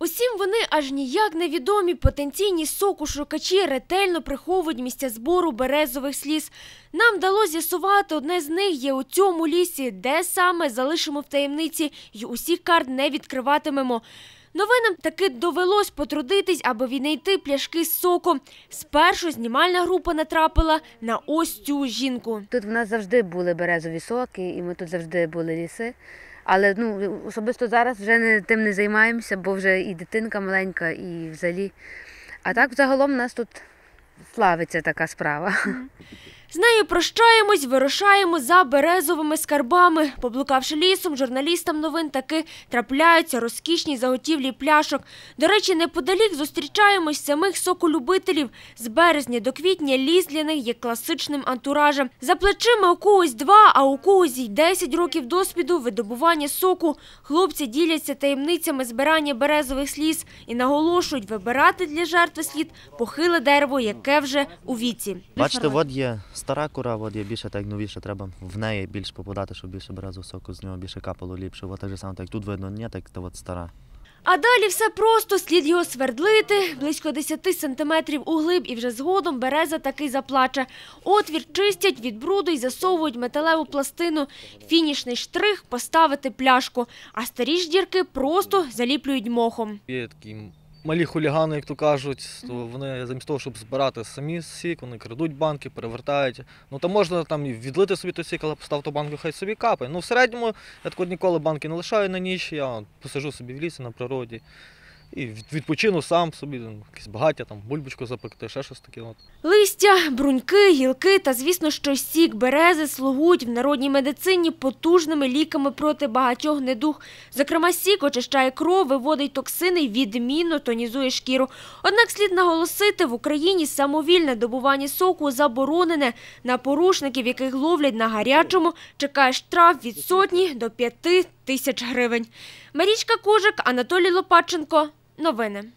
Усім вони аж ніяк невідомі потенційні сокушукачі ретельно приховують місця збору березових сліз. Нам вдалося з'ясувати, одне з них є у цьому лісі, де саме залишимо в таємниці і усіх карт не відкриватимемо. Новинам таки довелось потрудитись, аби віднайти пляшки з соком. Спершу знімальна група натрапила на ось цю жінку. Тут в нас завжди були березові соки, і ми тут завжди були ліси. Але ну, особисто зараз вже не, тим не займаємося, бо вже і дитинка маленька, і взагалі. А так взагалом у нас тут славиться така справа. З нею прощаємось, вирушаємо за березовими скарбами. Поблукавши лісом, журналістам новин таки трапляються розкішні заготівлі пляшок. До речі, неподалік зустрічаємось самих соколюбителів. З березня до квітня ліс для них є класичним антуражем. За плечима у когось два, а у когось й 10 років досвіду видобування соку. Хлопці діляться таємницями збирання березових сліз і наголошують, вибирати для жертви слід похиле дерево, яке вже у віці. Бачите, от є стара кура, от є більше так новіше, треба в неї більше попадати, щоб більше березового соку з нього більше капало ліпше. От так же само, так тут видно, ні, так то от стара. А далі все просто, слід його свердлити, близько 10 сантиметрів углиб, і вже згодом береза таки заплаче. Отвір чистять від бруду і засовують металеву пластину. Фінішний штрих – поставити пляшку, а старі ж дірки просто заліплюють мохом. Є такі малі хулігани, як то кажуть, то вони замість того, щоб збирати самі сік, вони крадуть банки, перевертають. Ну там можна там і відлити собі той сік, але постав ту банку, хай собі капає. Ну в середньому я так ніколи банки не лишаю на ніч, я посижу собі в лісі на природі. І від- відпочину сам собі, там, якесь багаття, там, бульбочку запекти, ще щось таке. Листя, бруньки, гілки та, звісно, що сік берези слугують в народній медицині потужними ліками проти багатьох недуг. Зокрема, сік очищає кров, виводить токсини відмінно тонізує шкіру. Однак слід наголосити, в Україні самовільне добування соку заборонене. На порушників, яких ловлять на гарячому, чекає штраф від сотні до п'яти тисяч гривень. Марічка Кужик, Анатолій Лопаченко. Новини.